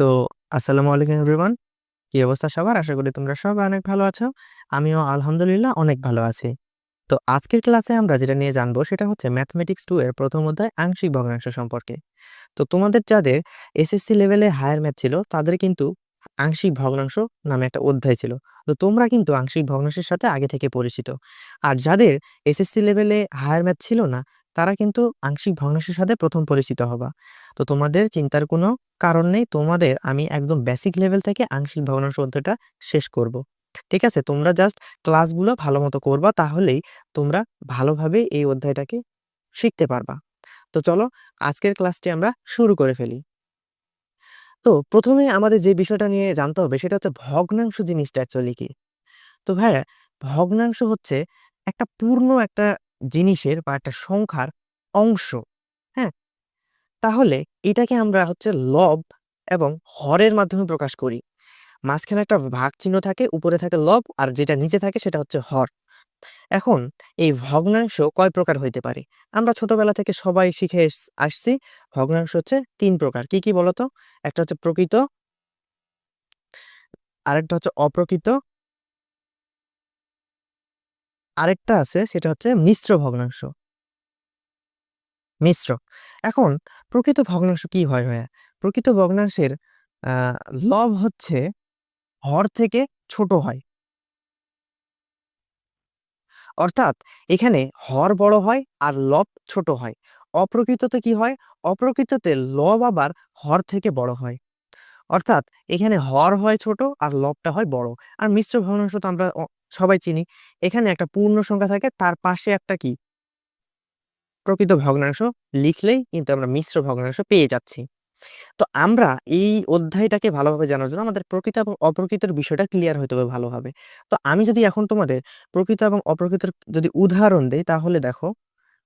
তো আসসালামু আলাইকুম এভরিওয়ান। কি অবস্থা সবার? আশা করি তোমরা সবাই অনেক ভালো আছো। আমিও আলহামদুলিল্লাহ অনেক ভালো আছি। তো আজকের ক্লাসে আমরা যেটা নিয়ে জানব সেটা হচ্ছে ম্যাথমেটিক্স টু এর প্রথম অধ্যায় আংশিক ভগ্নাংশ সম্পর্কে। তো তোমাদের যাদের এসএসসি লেভেলে হায়ার ম্যাথ ছিল, তাদের কিন্তু আংশিক ভগ্নাংশ নামে একটা অধ্যায় ছিল। তো তোমরা কিন্তু আংশিক ভগ্নাংশের সাথে আগে থেকে পরিচিত। আর যাদের এসএসসি লেভেলে হায়ার ম্যাথ ছিল না তারা কিন্তু আংশিক ভগ্নাংশের সাথে প্রথম পরিচিত হবা। তো তোমাদের চিন্তার কোনো কারণ নেই, তোমাদের আমি একদম বেসিক লেভেল থেকে আংশিক ভগ্নাংশ অধ্যায়টা শেষ করব। ঠিক আছে? তোমরা জাস্ট ক্লাসগুলো ভালো মতো করবা, তাহলেই তোমরা ভালোভাবে এই অধ্যায়টাকে শিখতে পারবা। তো চলো, আজকের ক্লাসটি আমরা শুরু করে ফেলি। তো প্রথমে আমাদের যে বিষয়টা নিয়ে জানতে হবে, সেটা হচ্ছে ভগ্নাংশ জিনিসটা অ্যাকচুয়ালি কি? তো ভাইয়া, ভগ্নাংশ হচ্ছে একটা পূর্ণ একটা জিনিসের বা একটা সংখ্যার অংশ হ্যাঁ? তাহলে এটাকে আমরা হচ্ছে লব এবং হরের মাধ্যমে প্রকাশ করি। মাঝখানে একটা ভাগ চিহ্ন থাকে, উপরে থাকে লব, আর যেটা নিচে থাকে সেটা হচ্ছে হর। এখন এই ভগ্নাংশ কয় প্রকার হইতে পারে? আমরা ছোটবেলা থেকে সবাই শিখে আসছি, ভগ্নাংশ হচ্ছে তিন প্রকার। কি কি বলতো? একটা হচ্ছে প্রকৃত, আরেকটা হচ্ছে অপ্রকৃত আরেকটা আছে, সেটা হচ্ছে মিশ্র ভগ্নাংশ। মিশ্র। এখন, প্রকৃত ভগ্নাংশ কি হয় ভাইয়া? প্রকৃত ভগ্নাংশের লব হচ্ছে হর থেকে ছোট হয়। অর্থাৎ, এখানে হর বড় হয় আর লব ছোট হয়। অপ্রকৃততে কি হয়? অপ্রকৃততে লব আবার হর থেকে বড় হয়। অর্থাৎ, এখানে হর হয় ছোট আর লবটা হয় বড়। আর মিশ্র ভগ্নাংশ তো আমরা সবাই চিনি। এখানে একটা পূর্ণ সংখ্যা থাকে, তার পাশে একটা কি? প্রকৃত ভগ্নাংশ। লিখলেই কিন্তু আমরা মিশ্র ভগ্নাংশ পেয়ে যাচ্ছি। তো আমরা এই অধ্যায়টাকে ভালোভাবে জানার জন্য আমাদের প্রকৃত এবং অপ্রকৃতর বিষয়টা ক্লিয়ার হতে হবে ভালোভাবে। তো আমি যদি এখন তোমাদের প্রকৃত এবং অপ্রকৃতর যদি উদাহরণ দেই, তাহলে দেখো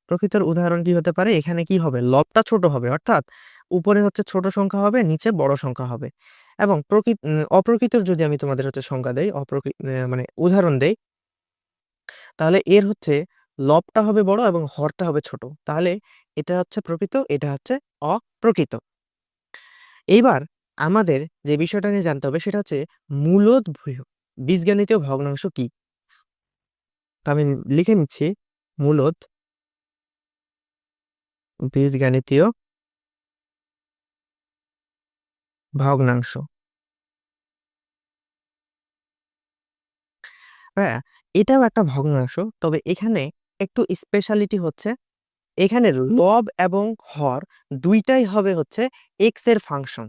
প্রকৃতর উদাহরণ কি হতে পারে? এখানে কি হবে? লবটা ছোট হবে, অর্থাৎ উপরে হচ্ছে ছোট সংখ্যা হবে, নিচে বড় সংখ্যা হবে। এবং প্রকৃত অপ্রকৃতর যদি আমি তোমাদের হচ্ছে সংখ্যা দেই অপ্রকৃত মানে উদাহরণ দেই, তাহলে এর হচ্ছে লবটা হবে বড় এবং হরটা হবে ছোট। তাহলে এটা হচ্ছে প্রকৃত, এটা হচ্ছে অপ্রকৃত। এইবার আমাদের যে বিষয়টা নিয়ে জানতে হবে, সেটা হচ্ছে মূলদ ভূ- বীজগণিতীয় ভগ্নাংশ কি? তো আমি লিখে নিচ্ছি, মূলদ বীজগণিতীয় ভগ্নাংশ। হ্যাঁ এটাও একটা ভগ্নাংশ তবে এখানে একটু স্পেশালিটি হচ্ছে এখানে লব এবং হর দুইটাই হবে হচ্ছে এক্সের ফাংশন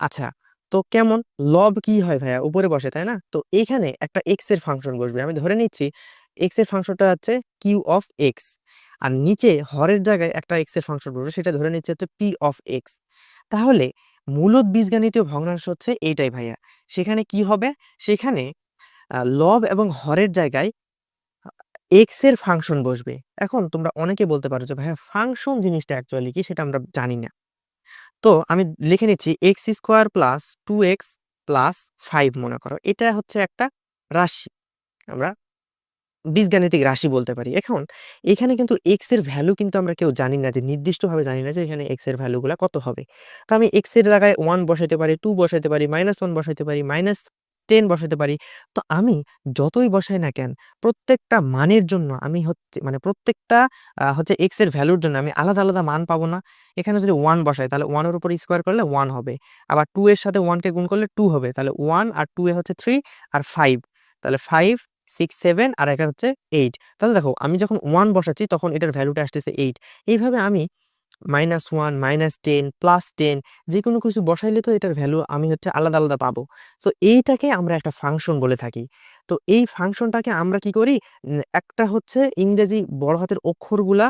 আচ্ছা তো কেমন? লব কি হয় ভাইয়া? উপরে বসে তাই না? তো এখানে একটা এক্সের ফাংশন বসবে আমি ধরে নিচ্ছি এক্সের ফাংশনটা হচ্ছে কিউ অফ এক্স আর নিচে হরের জায়গায় একটা এক্সের ফাংশন বসবে সেটা ধরে নিচ্ছে হচ্ছে পি অফ এক্স তাহলে মূলত বীজগণিতীয় ভগ্নাংশ হচ্ছে এইটাই ভাইয়া। সেখানে কি হবে? সেখানে লব এবং হরের জায়গায় এক্সের ফাংশন বসবে। এখন তোমরা অনেকে বলতে পারো যে, ভাইয়া, ফাংশন জিনিসটা অ্যাকচুয়ালি কি? সেটা আমরা জানি না। তো আমি লিখে নিচ্ছি X square plus two X plus five মনে করো। এটা হচ্ছে একটা রাশি। আমরা বীজগাণিতিক রাশি বলতে পারি। এখন এখানে কিন্তু এক্সের ভ্যালু কিন্তু আমরা কেউ জানি না যে, নির্দিষ্টভাবে জানি না যে, এখানে এক্সের ভ্যালুগুলো কত হবে। তো আমি এক্সের জায়গায় ওয়ান বসাইতে পারি টু বসাইতে পারি মাইনাস ওয়ান বসাইতে পারি মাইনাস টেন বসাইতে পারি। তো আমি যতই বসাই না কেন, প্রত্যেকটা মানের জন্য আমি হচ্ছে মানে প্রত্যেকটা হচ্ছে এক্সের ভ্যালুর জন্য আমি আলাদা আলাদা মান পাবো না। এখানে যদি ওয়ান বসাই, তাহলে ওয়ানের উপর স্কোয়ার করলে ওয়ান হবে। আবার টু এর সাথে ওয়ানকে গুণ করলে টু হবে। তাহলে ওয়ান আর টু এ হচ্ছে থ্রি আর ফাইভ তাহলে ফাইভ সিক্স সেভেন আর একটা হচ্ছে এইট তাহলে দেখো, আমি যখন ওয়ান বসাচ্ছি, তখন এটার ভ্যালুটা আসতেছে এইট এইভাবে আমি minus one minus ten plus ten যে কোনো কিছু বসাইলে তো এটার ভ্যালু আমি হচ্ছে আলাদা আলাদা পাবো। সো এইটাকে আমরা একটা ফাংশন বলে থাকি। তো এই ফাংশনটাকে আমরা কি করি? একটা হচ্ছে ইংরেজি বড় হাতের অক্ষরগুলা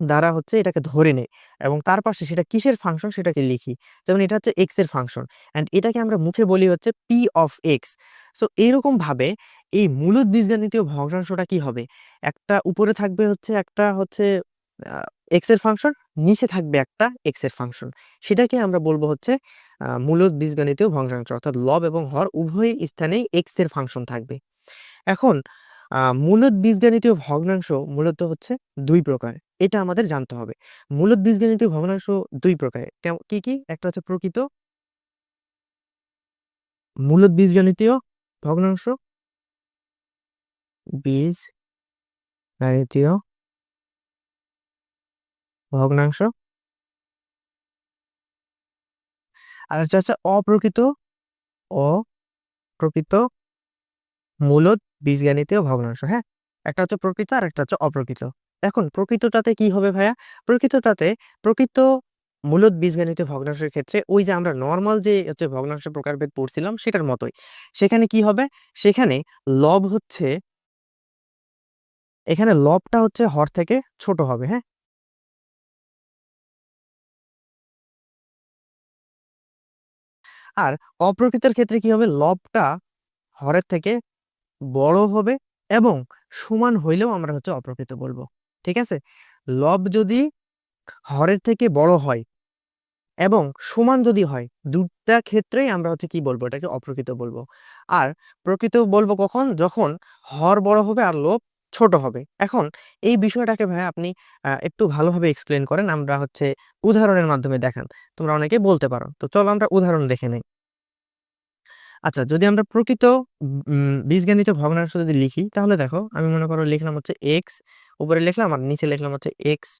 দ্বারা হচ্ছে এটাকে ধরে নেই এবং তার পাশে সেটা কিসের ফাংশন সেটাকে লিখি। যেমন এটা হচ্ছে এক্সের ফাংশন অ্যান্ড এটাকে আমরা মুখে বলি হচ্ছে পি অফ এক্স সো এইরকম ভাবে এই মূলত বীজগণিতীয় ভগ্নাংশটা কি হবে? একটা উপরে থাকবে হচ্ছে একটা হচ্ছে এক্সের ফাংশন নিচে থাকবে একটা এক্সের ফাংশন সেটাকে আমরা বলব হচ্ছে মূলত বীজগণিতীয় ভগ্নাংশ, অর্থাৎ লব এবং হর উভয় স্থানেই এক্সের ফাংশন থাকবে। এখন মূলত বীজগণিতীয় ভগ্নাংশ মূলত হচ্ছে দুই প্রকার, এটা আমাদের জানতে হবে। মূলত বীজগণিতীয় ভগ্নাংশ দুই প্রকার কি কি? একটা হচ্ছে প্রকৃত, মূলত বীজগণিতীয় ভগ্নাংশ বীজ গাণিতীয় ভগ্নাংশ। আর হচ্ছে হচ্ছে অপ্রকৃত অপ্রকৃত মূলত বীজগাণিতীয় ভগ্নাংশ হ্যাঁ? একটা হচ্ছে প্রকৃত আর একটা হচ্ছে অপ্রকৃত। এখন প্রকৃতটাতে কি হবে ভাইয়া? প্রকৃতটাতে প্রকৃত মূলত বীজগণিতীয় ভগ্নাংশের ক্ষেত্রে ওই যে আমরা নর্মাল যে হচ্ছে ভগ্নাংশের প্রকারভেদ পড়ছিলাম সেটার মতোই। সেখানে কি হবে? সেখানে লব হচ্ছে এখানে লবটা হচ্ছে হর থেকে ছোট হবে হ্যাঁ? আর অপ্রকৃতের ক্ষেত্রে কি হবে? লবটা হরের থেকে বড় হবে এবং সমান হইলেও আমরা হচ্ছে অপ্রকৃত বলব, ঠিক আছে? লব যদি হরের থেকে বড় হয় এবং সমান যদি হয় দুটা ক্ষেত্রেই আমরা হচ্ছে কি বলব? এটাকে অপ্রকৃত বলব। আর প্রকৃত বলব কখন? যখন হর বড় হবে আর লোভ ছোট হবে। এখন এই বিষয়টাকে ভাই আপনি একটু ভালোভাবে এক্সপ্লেন করেন। আমরা হচ্ছে উদাহরণের মাধ্যমে দেখান। তোমরা অনেকে বলতে পারো। তো চলো আমরা উদাহরণ দেখে নেই। আচ্ছা যদি আমরা প্রকৃত বীজগণিত ভগ্নাংশ যদি লিখি, তাহলে দেখো আমি মনে করো লিখলাম হচ্ছে এক্স উপরে লিখলাম আর নিচে লিখলাম হচ্ছে X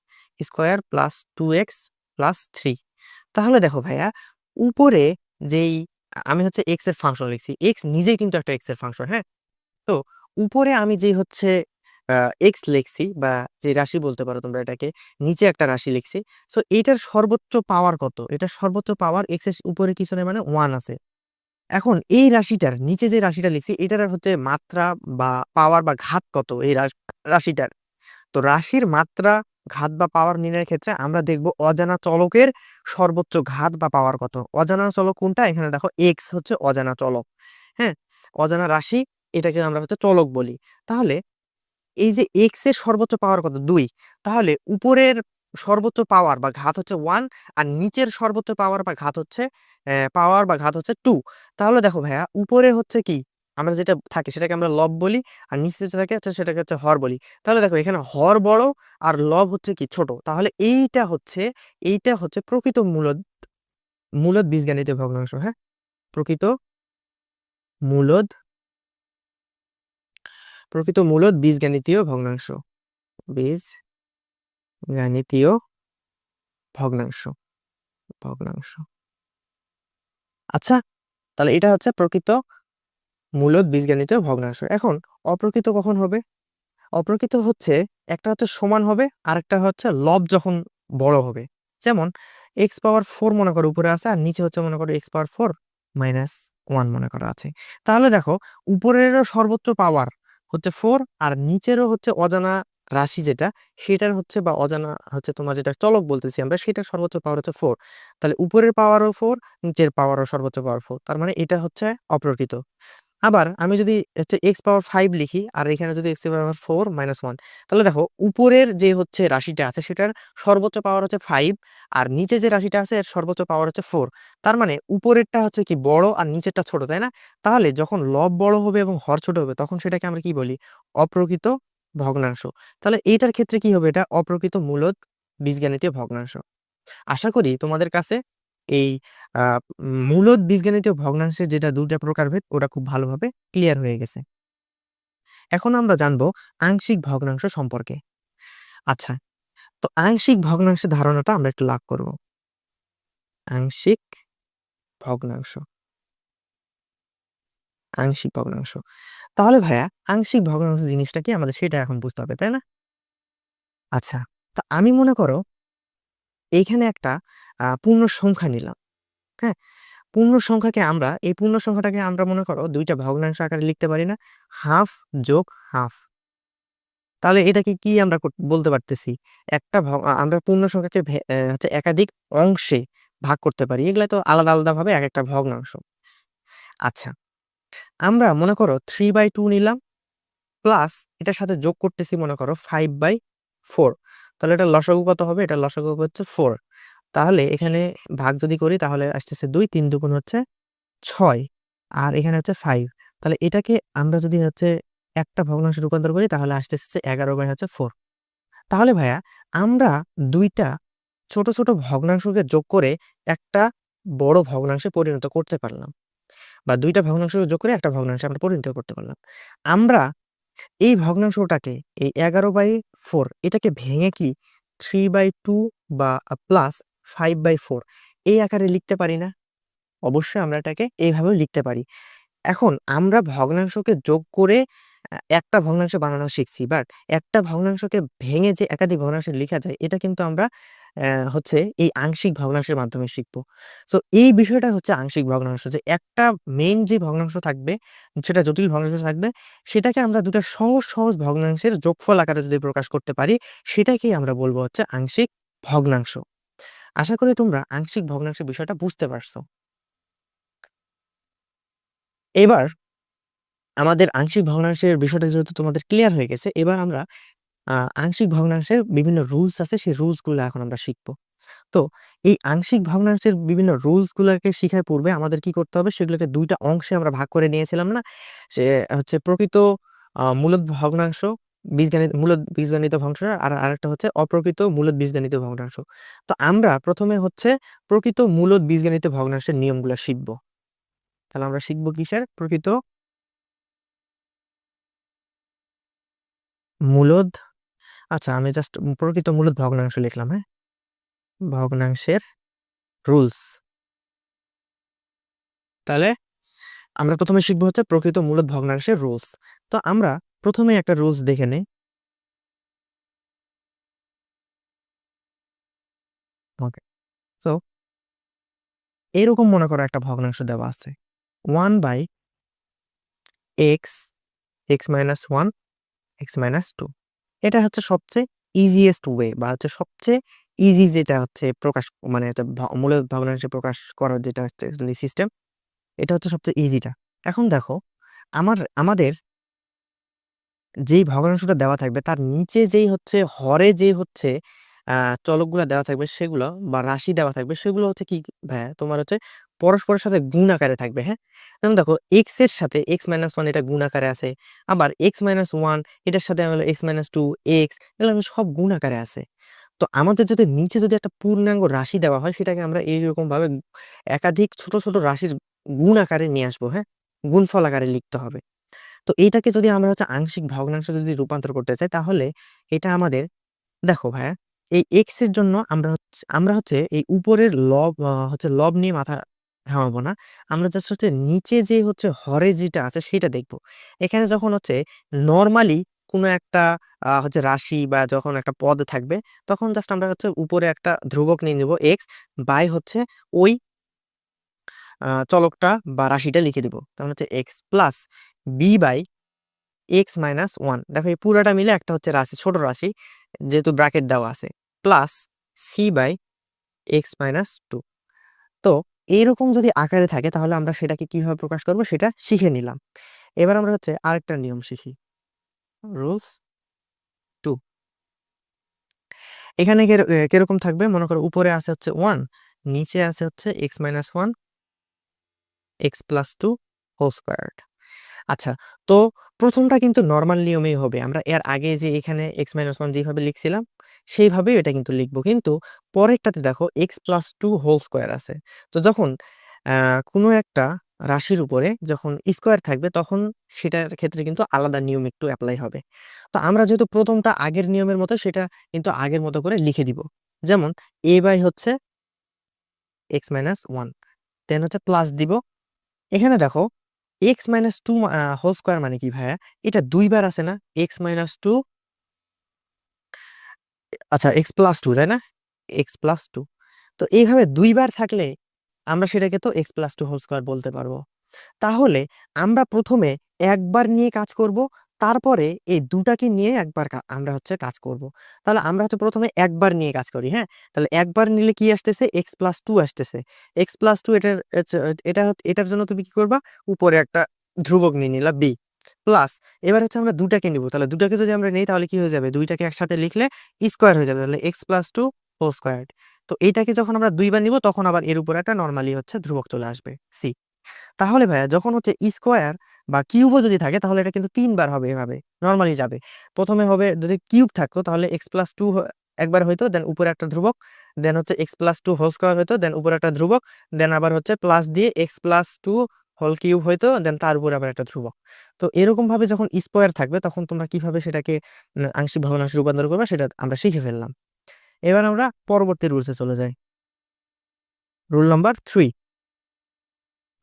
square plus two X plus three তাহলে দেখো ভাইয়া, উপরে যেই, আমি হচ্ছে এক্সের ফাংশন লিখছি। এক্স নিজেই কিন্তু একটা এক্সের ফাংশন হ্যাঁ? তো উপরে আমি যে হচ্ছে এক্স লিখছি বা যে রাশি বলতে পারো তোমরা এটাকে, নিচে একটা রাশি লিখছি। সো এটার সর্বোচ্চ পাওয়ার কত? এটার সর্বোচ্চ পাওয়ার এক্সের উপরে কিছু নেই মানে ওয়ান আছে। এখন এই রাশিটার, নিচে যে রাশিটা লিখছি, এটার হচ্ছে মাত্রা বা পাওয়ার বা ঘাত কত এই রাশ- রাশিটার? তো রাশির মাত্রা, ঘাত বা পাওয়ার নির্ণয়ের ক্ষেত্রে আমরা দেখব অজানা চলকের সর্বোচ্চ ঘাত বা পাওয়ার কত। অজানা চলক কোনটা? এখানে দেখো এক্স হচ্ছে অজানা চলক। হ্যাঁ? অজানা রাশি, এটাকে আমরা হচ্ছে চলক বলি। তাহলে এই যে এক্সের সর্বোচ্চ পাওয়ার কত? দুই। তাহলে উপরের সর্বোচ্চ পাওয়ার বা ঘাত হচ্ছে ওয়ান আর নিচের সর্বোচ্চ পাওয়ার বা ঘাত হচ্ছে পাওয়ার বা ঘাত হচ্ছে টু তাহলে দেখো ভাইয়া, উপরে হচ্ছে কি? আমরা যেটা থাকে সেটাকে আমরা লব বলি আর নিচে যেটা থাকে হচ্ছে সেটাকে হচ্ছে হর বলি। তাহলে দেখো এখানে হর বড় আর লব হচ্ছে কি ছোট। তাহলে এইটা হচ্ছে এইটা হচ্ছে প্রকৃত মূলদ মূলদ বীজগাণিতীয় ভগ্নাংশ হ্যাঁ? প্রকৃত মূলদ প্রকৃত মূলদ বীজগাণিতীয় ভগ্নাংশ। বীজ গাণিতীয় ভগ্নাংশ। ভগ্নাংশ। আচ্ছা তাহলে এটা হচ্ছে প্রকৃত মূলত বীজগণিতীয় ভগ্নাংশ। এখন, অপ্রকৃত কখন হবে? অপ্রকৃত হচ্ছে একটা হচ্ছে সমান হবে আর একটা হচ্ছে লব যখন বড় হবে। যেমন এক্স পাওয়ার ফোর মনে করো উপরে আছে, আর নিচে হচ্ছে মনে করো X power four minus one মনে করা আছে। তাহলে দেখো, উপরেরও সর্বোচ্চ পাওয়ার হচ্ছে ফোর আর নিচেরও হচ্ছে অজানা রাশি যেটা, সেটার হচ্ছে বা অজানা হচ্ছে তোমার যেটা চলক বলতেছি আমরা, সেটার সর্বোচ্চ পাওয়ার হচ্ছে ফোর তাহলে উপরের পাওয়ারও ফোর নিচের পাওয়ারও সর্বোচ্চ পাওয়ার ফোর তার মানে এটা হচ্ছে অপ্রকৃত। আবার আমি যদি হচ্ছে এক্স পাওয়ার ফাইভ লিখি, আর এখানে যদি X power four minus one তাহলে দেখো উপরের যে হচ্ছে রাশিটা আছে, সেটার সর্বোচ্চ পাওয়ার হচ্ছে ফাইভ আর নিচে যে রাশিটা আছে, এর সর্বোচ্চ পাওয়ার হচ্ছে ফোর তার মানে উপরেরটা হচ্ছে কি বড়, আর নিচেরটা ছোট, তাই না? তাহলে যখন লব বড় হবে এবং হর ছোট হবে, তখন সেটাকে আমরা কি বলি? অপ্রকৃত ভগ্নাংশ। তাহলে এইটার ক্ষেত্রে কি হবে এটা? অপ্রকৃত মূলত বীজগাণিতীয় ভগ্নাংশ। আশা করি তোমাদের কাছে এই মূলত বীজগাণিতীয় ভগ্নাংশের যেটা দুটা প্রকারভেদ ওটা খুব ভালোভাবে ক্লিয়ার হয়ে গেছে। এখন আমরা জানব আংশিক ভগ্নাংশ সম্পর্কে। আচ্ছা তো আংশিক ভগ্নাংশের ধারণাটা আমরা একটু লাভ করব। আংশিক ভগ্নাংশ। আংশিক ভগ্নাংশ। তাহলে ভাইয়া, আংশিক ভগ্নাংশ জিনিসটা কি আমাদের সেটা এখন বুঝতে হবে, তাই না? আচ্ছা তা আমি মনে করো এইখানে একটা পূর্ণ সংখ্যা নিলাম হ্যাঁ? পূর্ণ সংখ্যাকে আমরা, এই পূর্ণ সংখ্যাটাকে আমরা মনে করো দুইটা ভগ্নাংশ আকারে লিখতে পারি না, হাফ যোগ হাফ। তাহলে এটাকে কি আমরা বলতে পারতেছি? একটা আমরা পূর্ণ সংখ্যাকে হচ্ছে একাধিক অংশে ভাগ করতে পারি এগুলা তো আলাদা আলাদা ভাবে এক একটা ভগ্নাংশ। আচ্ছা আমরা মনে করো থ্রি বাই টু নিলাম প্লাস এটার সাথে যোগ করতেছি মনে করো ফাইভ বাই ফোর তাহলে এটা লসাগু কত হবে? এটা লসাগু হচ্ছে ফোর তাহলে এখানে ভাগ যদি করি, তাহলে আসতেছে দুই, তিন দুগুণ হচ্ছে ছয়, আর এখানে হচ্ছে ফাইভ তাহলে এটাকে আমরা যদি হচ্ছে একটা ভগ্নাংশে রূপান্তর করি, তাহলে আসতেছে এগারো বাই হচ্ছে ফোর তাহলে ভাইয়া, আমরা দুইটা ছোট ছোট ভগ্নাংশকে যোগ করে একটা বড় ভগ্নাংশে পরিণত করতে পারলাম। বা দুইটা ভগ্নাংশ যোগ করে একটা ভগ্নাংশে আমরা পরিণত করতে পারলাম। আমরা এই ভগ্নাংশটাকে, এই এগারো বাই ফোর, এটাকে ভেঙে কি থ্রি বাই টু বা প্লাস ফাইভ বাই ফোর এই আকারে লিখতে পারি না? অবশ্যই আমরা এটাকে এইভাবেও লিখতে পারি। এখন আমরা ভগ্নাংশকে যোগ করে একটা ভগ্নাংশ বানানো শিখছি। বাট একটা ভগ্নাংশকে ভেঙে যে একাধিক ভগ্নাংশে লিখা যায় এটা কিন্তু আমরা হচ্ছে এই আংশিক ভগ্নাংশের মাধ্যমে শিখব সো এই বিষয়টা হচ্ছে আংশিক ভগ্নাংশ যে একটা মেইন যে ভগ্নাংশ থাকবে সেটা জটিল ভগ্নাংশ থাকবে সেটাকে আমরা ২ টা সহজ, সহজ ভগ্নাংশের যোগফল আকারে যদি প্রকাশ করতে পারি সেটাকেই আমরা বলব হচ্ছে আংশিক ভগ্নাংশ। আশা করি তোমরা আংশিক ভগ্নাংশের বিষয়টা বুঝতে পারছ। এবার আমাদের আংশিক ভগ্নাংশের বিষয়টা যেহেতু তোমাদের ক্লিয়ার হয়ে গেছে, এবার আমরা আংশিক ভগ্নাংশের বিভিন্ন রুলস আছে সেই রুলসগুলা এখন আমরা শিখব। তো এই আংশিক ভগ্নাংশের বিভিন্ন রুলস গুলাকে শিখার পূর্বে আমাদের কি করতে হবে সেগুলোকে ২ টা অংশে আমরা ভাগ করে নিয়েছিলাম না? সে হচ্ছে প্রকৃত আ মূলদ ভগ্নাংশ, বীজগাণিত মূলদ বীজগণিত ভগ্নাংশ আর আরেকটা হচ্ছে অপ্রকৃত মূলত বীজগণিত ভগ্নাংশ। তো আমরা প্রথমে হচ্ছে প্রকৃত মূলত বীজগণিত ভগ্নাংশের নিয়মগুলা শিখব। তাহলে আমরা শিখব কিসের? প্রকৃত মূলদ আচ্ছা আমি জাস্ট প্রকৃত মূলদ ভগ্নাংশ লিখলাম, হ্যাঁ? ভগ্নাংশের রুলস। তাহলে আমরা প্রথমে শিখব হচ্ছে প্রকৃত মূলদ ভগ্নাংশের রুলস। তো আমরা ১ম এ একটা রুলস দেখে নেই। সো এরকম মনে করো একটা ভগ্নাংশ দেওয়া আছে। One by X X minus 1, x minus 2 এটা হচ্ছে সবচেয়ে ইজিয়েস্ট ওয়ে বা হচ্ছে সবচেয়ে ইজি যেটা হচ্ছে প্রকাশ মানে এটা ভ মূলদ ভগ্নাংশে প্রকাশ করার যেটা হচ্ছে সিস্টেম এটা হচ্ছে সবচেয়ে ইজিটা। এখন দেখো, আমার, আমাদের যেই ভগ্নাংশটা দেওয়া থাকবে, তার নিচে যেই হচ্ছে, হরে যে হচ্ছে চলকগুলা দেওয়া থাকবে, সেগুলো বা রাশি দেওয়া থাকবে, সেগুলো হচ্ছে কি, ভাইয়া তোমার হচ্ছে পরস্পরের সাথে গুণ আকারে থাকবে, হ্যাঁ? যেমন দেখো x এর সাথে এক্স মাইনাস ওয়ান এটা গুণ আকারে আছে। আবার এক্স মাইনাস ওয়ান এটার সাথে x minus 2, x এগুলো সব গুণ আকারে আছে। তো আমাদের যদি নিচে যদি একটা পূর্ণাঙ্গ রাশি দেওয়া হয় সেটাকে আমরা এইরকমভাবে একাধিক ছোট, ছোট রাশির গুণ আকারে নিয়ে আসব, হ্যাঁ? গুণফল আকারে লিখতে হবে। তো এইটাকে যদি আমরা হচ্ছে আংশিক ভগ্নাংশে যদি রূপান্তর করতে চাই তাহলে এটা আমাদের দেখো ভাইয়া এই x এর জন্য আমরা হচ্ছে আমরা হচ্ছে এই উপরের লব হচ্ছে লব নিয়ে মাথা ঘামাবো না। আমরা জাস্ট হচ্ছে নিচে যে হচ্ছে হরে যেটা আছে সেটা দেখব। এখানে যখন হচ্ছে নর্মালি কোনো একটা হচ্ছে রাশি বা যখন একটা পদ থাকবে তখন জাস্ট আমরা হচ্ছে উপরে একটা ধ্রুবক নিয়ে নিব এক্স বাই হচ্ছে ওই চলকটা বা রাশিটা লিখে দিব। তাহলে হচ্ছে X plus B by X minus one দেখো এই পুরাটা মিলে একটা হচ্ছে রাশি, ছোট রাশি যেহেতু ব্র্যাকেট দেওয়া আছে। Plus C by X minus two তো এইরকম যদি আকারে থাকে, তাহলে আমরা সেটাকে কীভাবে প্রকাশ করব সেটা শিখে নিলাম। এবার আমরা হচ্ছে আরেকটা নিয়ম শিখি। রুলস টু এখানে কীরকম থাকবে? মনে করো উপরে আছে হচ্ছে 1 নিচে আছে হচ্ছে x minus 1 x plus 2 whole squared. আচ্ছা তো ১ম টা কিন্তু নর্মাল নিয়মেই হবে। আমরা এর আগে যে এখানে এক্স মাইনাস 1 যেভাবে লিখছিলাম, সেইভাবেই এটা কিন্তু লিখব কিন্তু পরেরটাতে দেখো X plus two whole square আছে। তো যখন কোনো একটা রাশির উপরে যখন স্কোয়ার থাকবে, তখন সেটার ক্ষেত্রে কিন্তু আলাদা নিয়ম একটু অ্যাপ্লাই হবে। তো আমরা যেহেতু প্রথমটা আগের নিয়মের মতো, সেটা কিন্তু আগের মতো করে লিখে দিব। যেমন এ বাই হচ্ছে এক্স মাইনাস ওয়ান দেন হচ্ছে প্লাস দিব। এখানে দেখো x minus two whole square মানে কি ভাইয়া? এটা ২ বার আছে না? এক্স মাইনাস টু আচ্ছা এক্স প্লাস টু তাই না? এক্স প্লাস টু তো এইভাবে দুইবার থাকলে আমরা সেটাকে তো X plus two whole square বলতে পারব। তাহলে আমরা প্রথমে একবার নিয়ে কাজ করব, তারপরে এই দুটাকে নিয়ে একবার আমরা হচ্ছে কাজ করব। তাহলে আমরা হচ্ছে প্রথমে একবার নিয়ে কাজ করি, হ্যাঁ? তাহলে একবার নিলে কি আসতেছে? এক্স প্লাস টু আসতেছে। এক্স প্লাস 2 এটার এটা এটার জন্য তুমি কি করবা? উপরে একটা ধ্রুবক নিয়ে নিলা বি প্লাস এবার হচ্ছে আমরা দুটাকে নিব। তাহলে ২ টাকে যদি আমরা নেই তাহলে কি হয়ে যাবে? দুইটাকে একসাথে লিখলে স্কোয়ার হয়ে যাবে। তাহলে X plus two whole squared. তো এইটাকে যখন আমরা দুইবার নিব তখন আবার এর উপর একটা নরমালি হচ্ছে ধ্রুবক চলে আসবে c। তাহলে ভাইয়া যখন হচ্ছে স্কোয়ার বা কিউবও যদি থাকে তাহলে এটা কিন্তু তিনবার হবে এভাবে নরমালি যাবে। প্রথমে হবে যদি কিউব থাকতো তাহলে plus 2 হ একবার হইতো দেন উপরে একটা ধ্রুবক, দেন হচ্ছে x plus 2 হোল স্কোয়ার হইতো, দেন উপরে একটা ধ্রুবক, দেন আবার হচ্ছে প্লাস দিয়ে X plus two whole cube হইতো দেন তার উপরে আবার একটা ধ্রুবক। তো এরকম ভাবে যখন স্কোয়ার থাকবে তখন তোমরা কীভাবে সেটাকে আংশিক ভগ্নাংশে রূপান্তর করবে সেটা আমরা শিখে ফেললাম। এবার আমরা পরবর্তী রুলসে চলে যাই। রুল নাম্বার থ্রি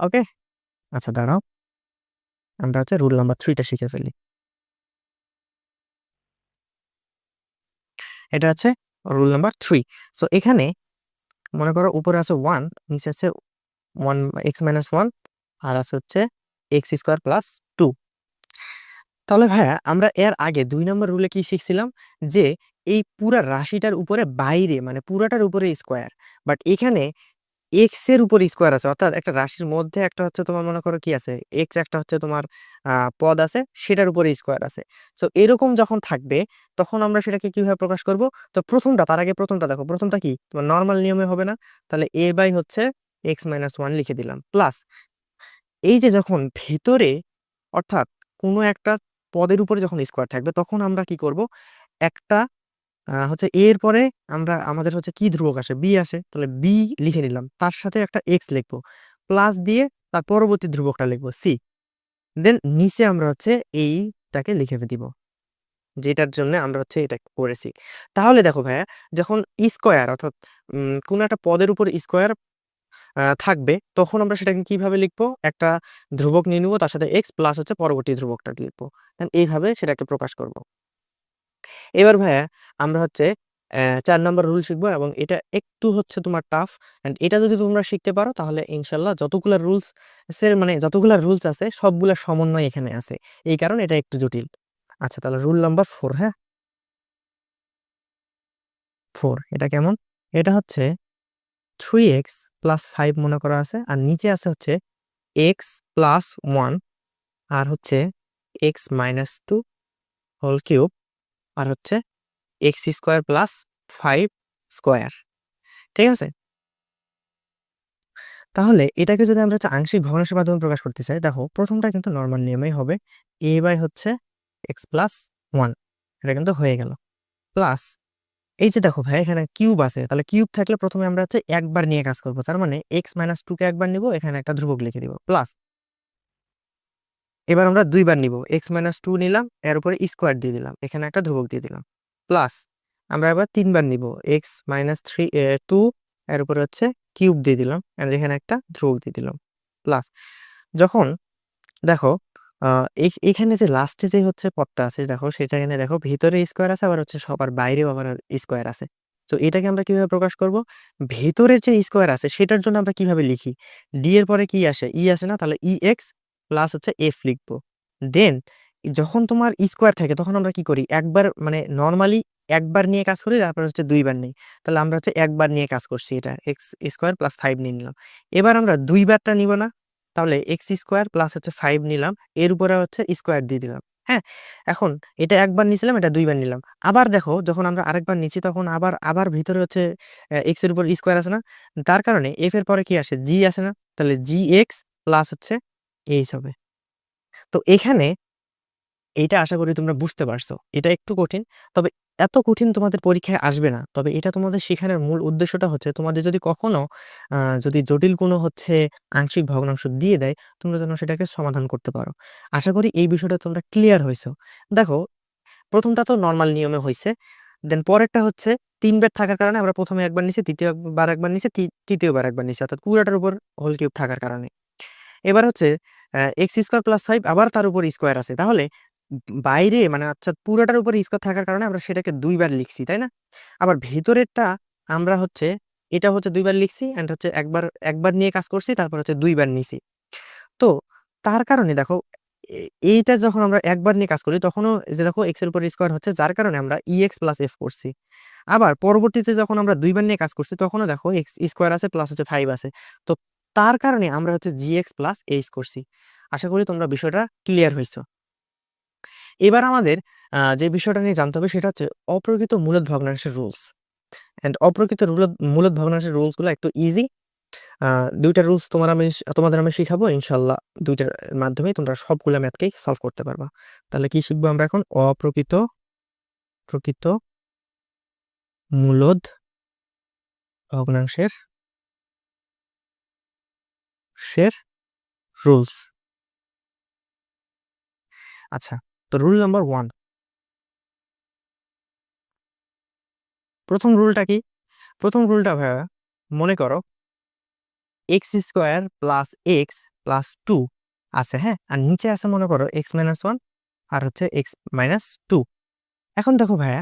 ওকে আচ্ছা দাঁড়াও। আমরা হচ্ছে রুল নাম্বার থ্রিটা শিখে ফেলি। এটা হচ্ছে রুল নাম্বার থ্রি সো এখানে মনে করো উপরে আছে ওয়ান নিচে আছে ওয়ান এক্স মাইনাস ওয়ান আর আছে হচ্ছে এক্স স্কোয়ার প্লাস টু তাহলে ভাইয়া, আমরা এর আগে দুই নম্বর রুলে কি শিখছিলাম? যে এই পুরা রাশিটার উপরে বাইরে মানে পুরাটার উপরে স্কোয়ার বাট এখানে এক্সের উপরে স্কোয়ার আছে। অর্থাৎ একটা রাশির মধ্যে একটা হচ্ছে তোমার মনে করো কি আছে? এক্স একটা হচ্ছে তোমার পদ আছে, সেটার উপরে স্কোয়ার আছে। তো এরকম যখন থাকবে, তখন আমরা সেটাকে কীভাবে প্রকাশ করব? তো প্রথমটা, তার আগে প্রথমটা দেখো। প্রথমটা কি? তোমার নর্মাল নিয়মে হবে না। তাহলে এ বাই হচ্ছে এক্স মাইনাস ওয়ান লিখে দিলাম। প্লাস এই যে যখন ভেতরে, অর্থাৎ কোনো একটা পদের উপরে যখন স্কোয়ার থাকবে, তখন আমরা কি করব? একটা হচ্ছে এর পরে আমরা, আমাদের হচ্ছে কি ধ্রুবক আসে? বি আসে। তাহলে বি লিখে নিলাম। তার সাথে একটা এক্স লিখব। প্লাস দিয়ে তার পরবর্তী ধ্রুবকটা লিখব সি দেন নিচে আমরা হচ্ছে এইটাকে লিখে দিব। যেটার জন্য আমরা হচ্ছে এটা করেছি। তাহলে দেখো ভাইয়া, যখন স্কোয়ার অর্থাৎ কোনো একটা পদের উপর স্কোয়ার থাকবে, তখন আমরা সেটাকে কীভাবে লিখব? একটা ধ্রুবক নিয়ে নিবো, তার সাথে এক্স প্লাস হচ্ছে পরবর্তী ধ্রুবকটা লিখব। দেন এইভাবে সেটাকে প্রকাশ করব। এবার ভাইয়া, আমরা হচ্ছে চার নম্বর রুল শিখব এবং এটা একটু হচ্ছে তোমার টাফ অ্যান্ড এটা যদি তোমরা শিখতে পারো, তাহলে ইনশাল্লাহ যতগুলা রুলস এর মানে যতগুলা রুলস আছে, সবগুলা সমন্বয় এখানে আছে। এই কারণে এটা একটু জটিল। আচ্ছা তাহলে রুল নাম্বার ফোর হ্যাঁ? ফোর এটা কেমন? এটা হচ্ছে থ্রি এক্স প্লাস ফাইভ মনে করা আছে, আর নিচে আছে হচ্ছে এক্স প্লাস ওয়ান আর হচ্ছে X minus two whole cube আর হচ্ছে X square plus five square ঠিক আছে? তাহলে এটাকে যদি আমরা হচ্ছে আংশিক ভগ্নাংশের মাধ্যমে প্রকাশ করতে চাই, দেখো প্রথমটা কিন্তু নর্মাল নিয়মেই হবে এ বাই হচ্ছে এক্স প্লাস ওয়ান এটা কিন্তু হয়ে গেল। প্লাস এই যে দেখো ভাই, এখানে কিউব আছে, তাহলে কিউব থাকলে প্রথমে আমরা হচ্ছে একবার নিয়ে কাজ করব, তার মানে এক্স মাইনাস টুকে একবার নিব, এখানে একটা ধ্রুবক লিখে দিব প্লাস এবার আমরা দুইবার নিব। এক্স মাইনাস টু নিলাম, এর উপরে স্কোয়ার দিয়ে দিলাম, এখানে একটা ধ্রুবক দিয়ে দিলাম। প্লাস আমরা এবার তিনবার নিব। এক্স মাইনাস থ্রি টু এর উপরে হচ্ছে কিউব দিয়ে দিলাম আর এখানে একটা ধ্রুবক দিয়ে দিলাম। প্লাস যখন দেখো এখানে যে লাস্টে যে হচ্ছে পদটা আছে, দেখো, সেটা এখানে দেখো, ভিতরে স্কোয়ার আছে, আবার হচ্ছে সবার বাইরেও আবার স্কোয়ার আছে। তো এটাকে আমরা কীভাবে প্রকাশ করব? ভেতরের যে স্কোয়ার আছে, সেটার জন্য আমরা কীভাবে লিখি? ডি এর পরে কি আসে? ই আসে না? তাহলে ই এক্স প্লাস হচ্ছে এফ লিখব। দেন যখন তোমার স্কোয়ার থাকে, তখন আমরা কি করি? একবার মানে নর্মালি একবার নিয়ে কাজ করি, তারপর হচ্ছে দুইবার নেই। তাহলে আমরা হচ্ছে একবার নিয়ে কাজ করছি এটা। এক্স স্কোয়ার প্লাস ফাইভ নিয়ে নিলাম। এবার আমরা দুইবারটা নিব না? তাহলে এক্স স্কোয়ার প্লাস হচ্ছে ফাইভ নিলাম। এর উপরে হচ্ছে স্কোয়ার দিয়ে দিলাম। হ্যাঁ? এখন এটা একবার নিয়েছিলাম, এটা দুইবার নিলাম। আবার দেখো, যখন আমরা আরেকবার নিচ্ছি, তখন আবার আবার ভিতরে হচ্ছে এক্সের উপর স্কোয়ার আছে না? তার কারণে এফ এর পরে কি আসে? জি আসে না? তাহলে জি এক্স প্লাস হচ্ছে এইচ হবে তো এখানে এটা আশা করি তোমরা বুঝতে পারছ। এটা একটু কঠিন, তবে এত কঠিন তোমাদের পরীক্ষায় আসবে না। তবে এটা তোমাদের শেখানোর মূল উদ্দেশ্যটা হচ্ছে, তোমাদের যদি কখনো যদি জটিল কোনো হচ্ছে আংশিক ভগ্নাংশ দিয়ে দেয়, তোমরা যেন সেটাকে সমাধান করতে পারো। আশা করি এই বিষয়টা তোমরা ক্লিয়ার হয়েছো। দেখো, প্রথমটা তো নর্মাল নিয়মে হয়েছে দেন পরেরটা হচ্ছে তিন থাকার কারণে আমরা প্রথমে একবার নিচে দ্বিতীয়বার একবার নিচে তৃতীয়বার একবার নিচে অর্থাৎ পুরোটার উপর হোল কিউব থাকার কারণে। এবার হচ্ছে এক্স স্কোয়ার প্লাস ফাইভ আবার তার উপর স্কোয়ার আছে। তাহলে বাইরে মানে অর্থাৎ পুরোটার উপর স্কোয়ার থাকার কারণে আমরা সেটাকে দুইবার লিখছি, তাই না? আবার ভেতরেরটা আমরা হচ্ছে, এটা হচ্ছে দুইবার লিখছি অ্যান্ড হচ্ছে একবার একবার নিয়ে কাজ করছি, তারপর হচ্ছে দুইবার নিছি। তো তার কারণে দেখো এইটা যখন আমরা একবার নিয়ে কাজ করি, তখনও যে দেখো এক্সের উপর স্কোয়ার হচ্ছে, যার কারণে আমরা ই এক্স প্লাস এফ করছি। আবার পরবর্তীতে যখন আমরা দুইবার নিয়ে কাজ করছি, তখনও দেখো, এক্স স্কোয়ার আছে প্লাস হচ্ছে ফাইভ আছে। তো তার কারণে আমরা হচ্ছে জি এক্স প্লাস এইচ করছি। আশা করি তোমরা বিষয়টা ক্লিয়ার হয়েছো। এবার আমাদের যে বিষয়টা নিয়ে জানতে হবে সেটা হচ্ছে অপ্রকৃত মূলত ভগ্নাংশের রুলস অ্যান্ড অপ্রকৃত মূলদ ভগ্নাংশের রুলসগুলো একটু ইজি দুইটা রুলস তোমার আমি, তোমাদের আমি শিখাবো। ইনশাল্লাহ দুইটার মাধ্যমে তোমরা সবগুলো ম্যাথকেই সলভ করতে পারবা। তাহলে কি শিখব আমরা এখন? অপ্রকৃত, প্রকৃত মূলদ ভগ্নাংশের শের রুলস আচ্ছা তো রুল নাম্বার ওয়ান প্রথম রুলটা কি? প্রথম রুলটা ভাইয়া, মনে করো X square plus X plus two আছে হ্যাঁ? আর নিচে আছে, মনে করো এক্স মাইনাস ওয়ান আর হচ্ছে এক্স মাইনাস টু এখন দেখো ভাইয়া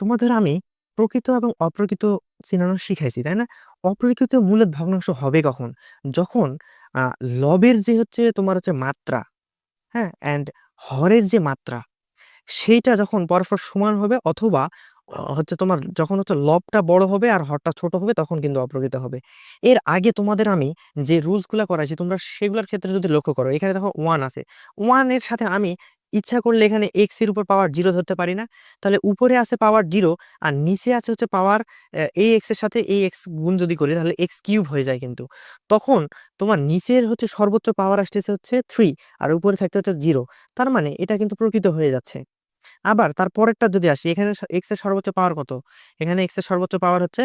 তোমাদের আমি প্রকৃত এবং অপ্রকৃত চিনানো শিখাইছি, তাই না? অপ্রকৃত মূলত ভগ্নাংশ হবে কখন? যখন লবের যে হচ্ছে তোমার হচ্ছে মাত্রা হ্যাঁ অ্যান্ড হরের যে মাত্রা, সেইটা যখন পরস্পর সমান হবে অথবা হচ্ছে তোমার যখন হচ্ছে লবটা বড় হবে আর হরটা ছোট হবে, তখন কিন্তু অপ্রকৃত হবে। এর আগে তোমাদের আমি যে রুলসগুলা করাইছি, তোমরা সেগুলোর ক্ষেত্রে যদি লক্ষ্য করো, এখানে দেখো ওয়ান আছে। ওয়ানের সাথে আমি ইচ্ছা করলে এখানে এক্সের উপর পাওয়ার জিরো ধরতে পারি না। তাহলে উপরে আছে পাওয়ার জিরো আর নিচে আছে হচ্ছে পাওয়ার এই এক্সের সাথে এই এক্স গুণ যদি করি তাহলে এক্স কিউব হয়ে যায় কিন্তু। তখন তোমার নিচের হচ্ছে সর্বোচ্চ পাওয়ার আসতেছে হচ্ছে থ্রি আর উপরে থাকতে হচ্ছে জিরো তার মানে এটা কিন্তু প্রকৃত হয়ে যাচ্ছে। আবার তার পরেরটা যদি আসি, এখানে এক্সের সর্বোচ্চ পাওয়ার কত? এখানে এক্সের সর্বোচ্চ পাওয়ার হচ্ছে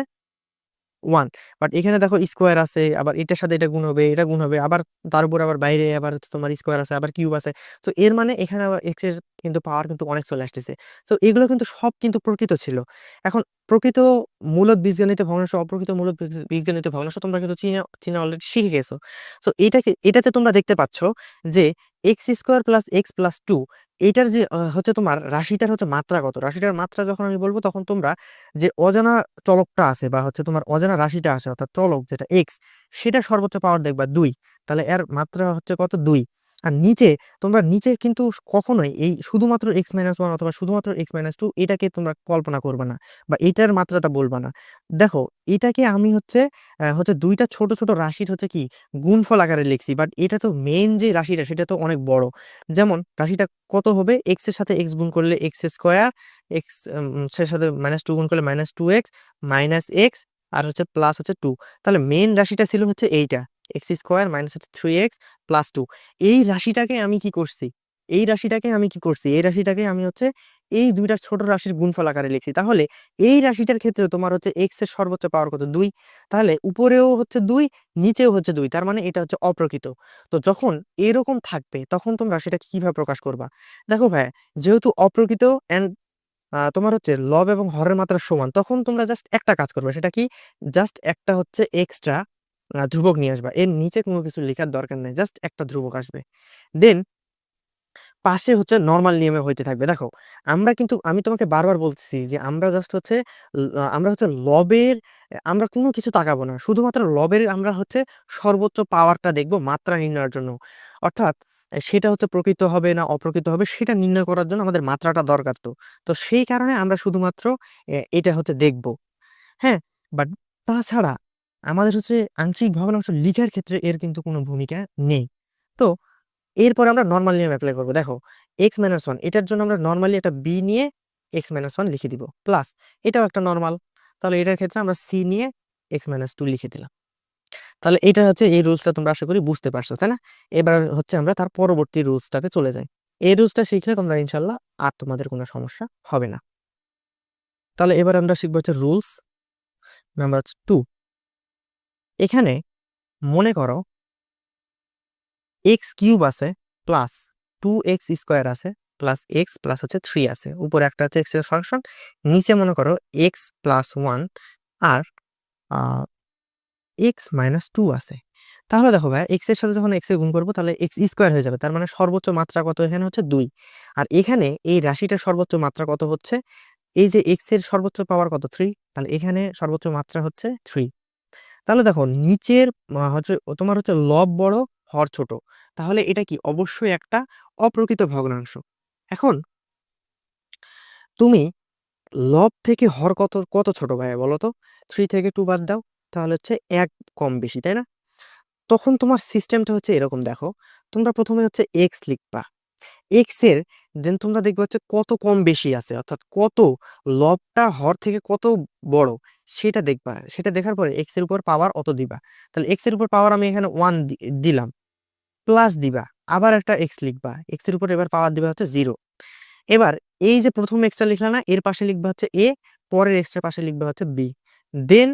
ওয়ান বাট এখানে দেখো স্কোয়ার আছে, আবার এটার সাথে এটা গুণ হবে, এটা গুণ হবে, আবার তার উপর আবার বাইরে আবার তোমার স্কোয়ার আছে, আবার কিউব আছে। তো এর মানে এখানে আবার এক্সের কিন্তু পাওয়ার কিন্তু অনেক চলে আসতেছে। তো এগুলো কিন্তু সব কিন্তু প্রকৃত ছিল। এখন প্রকৃত মূলত বীজগণিত ভগ্নাংশ, অপ্রকৃত মূলত বীজ- বীজগণিত ভগ্নাংশ তোমরা কিন্তু চীনা চীনা অলরেডি শিখে গেছো। তো এটাকে, এটাতে তোমরা দেখতে পাচ্ছ যে X square plus X plus two এইটার যে হচ্ছে তোমার রাশিটার হচ্ছে মাত্রা কত? রাশিটার মাত্রা যখন আমি বলব তখন তোমরা যে অজানা চলকটা আছে বা হচ্ছে তোমার অজানা রাশিটা আছে অর্থাৎ চলক যেটা এক্স সেটা সর্বোচ্চ পাওয়ার দেখবা দুই। তাহলে এর মাত্রা হচ্ছে কত? দুই। আর নিচে তোমরা নিচে কিন্তু কখনোই এই শুধুমাত্র এক্স মাইনাস ওয়ান অথবা শুধুমাত্র এক্স মাইনাস টু এটাকে তোমরা কল্পনা করবে না বা এটার মাত্রাটা বলবে না। দেখো, এটাকে আমি হচ্ছে হচ্ছে দুইটা ছোট ছোট রাশির হচ্ছে কি গুণফল আকারে লিখছি বাট এটা তো মেন যে রাশিটা সেটা তো অনেক বড়। যেমন রাশিটা কত হবে? এক্সের সাথে এক্স গুণ করলে এক্স স্কোয়ার এক্সের সাথে মাইনাস টু গুণ করলে minus two X minus X আর হচ্ছে প্লাস হচ্ছে টু তাহলে মেন রাশিটা ছিল হচ্ছে এইটা। এক্স স্কোয়ার মাইনাস হচ্ছে থ্রি এক্স প্লাস টু এই রাশিটাকে আমি কি করছি? এই রাশিটাকে আমি কি করছি? এই রাশিটাকে আমি হচ্ছে এই দুইটা ছোট রাশির গুণফল আকারে লিখছি। তাহলে এই রাশিটার ক্ষেত্রে তোমার হচ্ছে এক্সের সর্বোচ্চ পাওয়ার কত? দুই। তাহলে উপরেও হচ্ছে দুই, নিচেও হচ্ছে দুই। তার মানে এটা হচ্ছে অপ্রকৃত। তো যখন এরকম থাকবে, তখন তোমরা সেটাকে কীভাবে প্রকাশ করবা? দেখো ভাই, যেহেতু অপ্রকৃত অ্যান্ড তোমার হচ্ছে লব এবং হরের মাত্রা সমান, তখন তোমরা জাস্ট একটা কাজ করবে। সেটা কি? জাস্ট একটা হচ্ছে এক্সট্রা ধ্রুবক নিয়ে আসবা। এর নিচে কোনো কিছু লেখার দরকার নেই জাস্ট একটা ধ্রুবক আসবে। দেন পাশে হচ্ছে নর্মাল নিয়মে হইতে থাকবে। দেখো, আমরা কিন্তু, আমি তোমাকে বারবার বলছি যে আমরা জাস্ট হচ্ছে আমরা হচ্ছে লবের, আমরা কোনো কিছু তাকাবো না। শুধুমাত্র লবের আমরা হচ্ছে সর্বোচ্চ পাওয়ারটা দেখব মাত্রা নির্ণয়ের জন্য। অর্থাৎ সেটা হচ্ছে প্রকৃত হবে না অপ্রকৃত হবে, সেটা নির্ণয় করার জন্য আমাদের মাত্রাটা দরকার তো। তো সেই কারণে আমরা শুধুমাত্র এটা হচ্ছে দেখব। হ্যাঁ? বাট তাছাড়া আমাদের হচ্ছে আংশিক ভগ্নাংশ লিখার ক্ষেত্রে এর কিন্তু কোনো ভূমিকা নেই। তো এরপরে আমরা নর্মাল নিয়ম অ্যাপ্লাই করব। দেখো এক্স মাইনাস ওয়ান এটার জন্য আমরা নর্মালি একটা বি নিয়ে এক্স মাইনাস ওয়ান লিখে দিব। প্লাস এটাও একটা নর্মাল তাহলে এটার ক্ষেত্রে আমরা সি নিয়ে এক্স মাইনাস টু লিখে দিলাম। তাহলে এটা হচ্ছে এই রুলসটা তোমরা আশা করি বুঝতে পারছ, তাই না? এবার হচ্ছে আমরা তার পরবর্তী রুলসটাতে চলে যাই। এই রুলসটা শিখলে তোমরা ইনশাল্লাহ আর তোমাদের কোনো সমস্যা হবে না। তাহলে এবার আমরা শিখব হচ্ছে রুলস নাম্বার হচ্ছে টু এখানে মনে করো এক্স কিউব আছে প্লাস টু এক্স স্কোয়ার আছে প্লাস এক্স প্লাস হচ্ছে থ্রি আছে। উপরে একটা হচ্ছে এক্সের ফাংশন, নিচে মনে করো এক্স প্লাস ওয়ান আর এক্স মাইনাস টু আছে। তাহলে দেখো ভাই এক্সের সাথে যখন এক্স গুণ করব তাহলে এক্স স্কোয়ার হয়ে যাবে, তার মানে সর্বোচ্চ মাত্রা কত এখানে হচ্ছে দুই। আর এখানে এই রাশিটার সর্বোচ্চ মাত্রা কত হচ্ছে? এই যে এক্সের সর্বোচ্চ পাওয়ার কত? থ্রি। তাহলে এখানে সর্বোচ্চ মাত্রা হচ্ছে থ্রি। তাহলে দেখো নিচের হচ্ছে তোমার হচ্ছে লব বড়, হর ছোট। তাহলে এটা কি? অবশ্যই একটা অপ্রকৃত ভগ্নাংশ। এখন তুমি লব থেকে হর কত কত ছোট ভাইয়া বলো তো? থ্রি থেকে টু বাদ দাও, তাহলে হচ্ছে এক কম বেশি, তাই না? তখন তোমার সিস্টেমটা হচ্ছে এরকম, দেখো। তোমরা প্রথমে হচ্ছে এক্স লিখবা। এক্সের দেন তোমরা দেখবে হচ্ছে কত কম বেশি আছে। অর্থাৎ কত লবটা হর থেকে কত বড় সেটা দেখবা। সেটা দেখার পরে এক্সের উপর পাওয়ার অত দিবা। তাহলে এক্সের উপর পাওয়ার আমি এখানে ওয়ান দিলাম। প্লাস দিবা। আবার একটা এক্স লিখবা। এক্সের উপর এবার পাওয়ার দিবা হচ্ছে জিরো এবার এই যে প্রথম এক্সট্রা লিখলা না, এর পাশে লিখবা হচ্ছে এ পরের এক্সট্রা পাশে লিখবা হচ্ছে বি দেন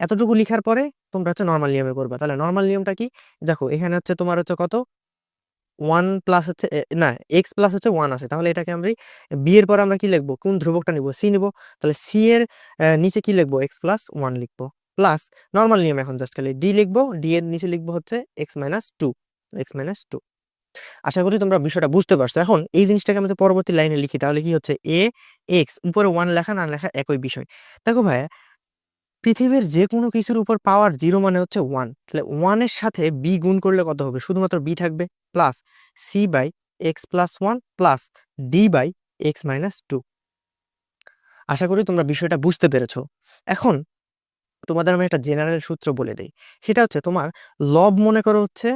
এতটুকু লিখার পরে তোমরা হচ্ছে নর্মাল নিয়মে করবা। তাহলে নর্মাল নিয়মটা কি? দেখো, এখানে হচ্ছে তোমার হচ্ছে কত? ওয়ান প্লাস হচ্ছে না এক্স প্লাস হচ্ছে ওয়ান আছে। তাহলে এটাকে আমরা বি এর পর আমরা কি লিখব? কোন ধ্রুবকটা নিব? সি নিব। তাহলে সি এর নিচে কি লিখব? এক্স প্লাস ওয়ান লিখব। প্লাস নর্মাল নিয়ম এখন জাস্ট খালি। ডি লিখব ডি এর নিচে লিখব হচ্ছে x minus two x minus two আশা করি তোমরা বিষয়টা বুঝতে পারছ। এখন এই জিনিসটাকে আমি পরবর্তী লাইনে লিখি। তাহলে কি হচ্ছে? এ এক্স উপরে ওয়ান লেখা, না লেখা একই বিষয়। দেখো ভাই পৃথিবীর যে কোনো কিছুর উপর পাওয়ার জিরো মানে হচ্ছে ওয়ান তাহলে ওয়ানের সাথে বি গুণ করলে কত হবে? শুধুমাত্র বি থাকবে plus c by x plus one plus d by x minus two আশা করি তোমরা বিষয়টা বুঝতে পেরেছ। এখন তোমাদের আমি একটা জেনারেল সূত্র বলে দিই। সেটা হচ্ছে তোমার লব মনে করো হচ্ছে,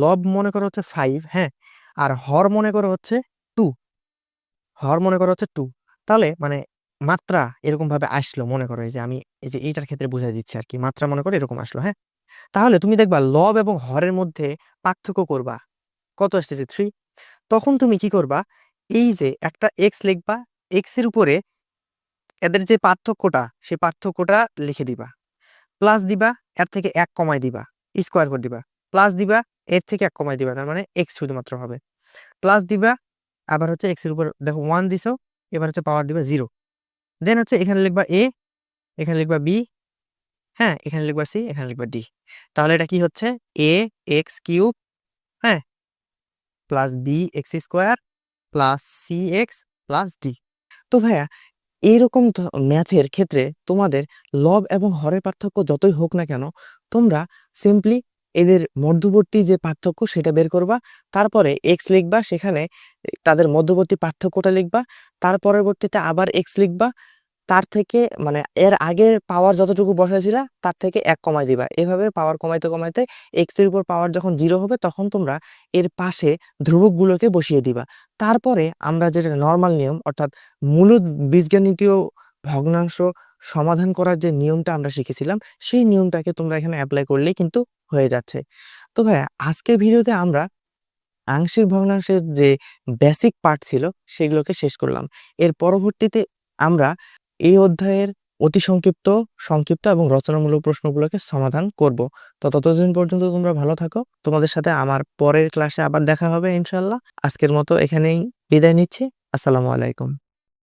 লব মনে করো হচ্ছে ফাইভ হ্যাঁ? আর হর মনে করো হচ্ছে টু হর মনে করো হচ্ছে টু তাহলে মানে মাত্রা এরকমভাবে আসলো মনে করো, এই যে আমি এই যে এইটার ক্ষেত্রে বুঝাই দিচ্ছি আর কি মাত্রা মনে করো এরকম আসলো হ্যাঁ? তাহলে তুমি দেখবা লব এবং হরের মধ্যে পার্থক্য করবা। কত আসতেছে থ্রি তখন তুমি কি করবা? এই যে একটা এক্স লিখবা এক্সের উপরে এদের যে পার্থক্যটা, সেই পার্থক্যটা লিখে দিবা। প্লাস দিবা, এর থেকে এক কমাই দিবা স্কোয়ার করে দিবা। প্লাস দিবা, এর থেকে এক কমাই দিবা, তার মানে এক্স শুধুমাত্র হবে। প্লাস দিবা, আবার হচ্ছে এক্সের উপর দেখো ওয়ান দিছো, এবার হচ্ছে পাওয়ার দিবা জিরো দেন হচ্ছে এখানে লিখবা এ এখানে লিখবা বি হ্যাঁ এখানে লিখবা সি এখানে লিখবা ডি তাহলে এটা কি হচ্ছে? এ এক্স কিউব হ্যাঁ plus b x square plus c x plus d তো ভাইয়া এইরকম ম্যাথের ক্ষেত্রে তোমাদের লব এবং হরের পার্থক্য যতই হোক না কেন, তোমরা সিম্পলি এদের মধ্যবর্তী যে পার্থক্য সেটা বের করবা। তারপরে এক্স লিখবা, সেখানে তাদের মধ্যবর্তী পার্থক্যটা লিখবা। তার পরবর্তীতে আবার এক্স লিখবা। তার থেকে মানে এর আগের পাওয়ার যতটুকু বসাইছিল, তার থেকে এক কমাই দিবা। এভাবে পাওয়ার কমাইতে কমাইতে এক্সের উপর পাওয়ার যখন জিরো হবে, তখন তোমরা এর পাশে ধ্রুবকগুলোকে বসিয়ে দিবা। তারপরে আমরা যেটা নর্মাল নিয়ম, অর্থাৎ মূলত বীজগণিতীয় ভগ্নাংশ সমাধান করার যে নিয়মটা আমরা শিখেছিলাম, সেই নিয়মটাকে তোমরা এখানে অ্যাপ্লাই করলেই কিন্তু হয়ে যাচ্ছে। তো ভাইয়া, আজকের ভিডিওতে আমরা আংশিক ভগ্নাংশের যে বেসিক পার্ট ছিল সেগুলোকে শেষ করলাম। এর পরবর্তীতে আমরা এই অধ্যায়ের অতি সংক্ষিপ্ত সংক্ষিপ্ত এবং রচনামূলক প্রশ্নগুলোকে সমাধান করব। তো ততদিন পর্যন্ত তোমরা ভালো থাকো। তোমাদের সাথে আমার পরের ক্লাসে আবার দেখা হবে ইনশাল্লাহ আজকের মতো এখানেই বিদায় নিচ্ছি। আসসালামু আলাইকুম।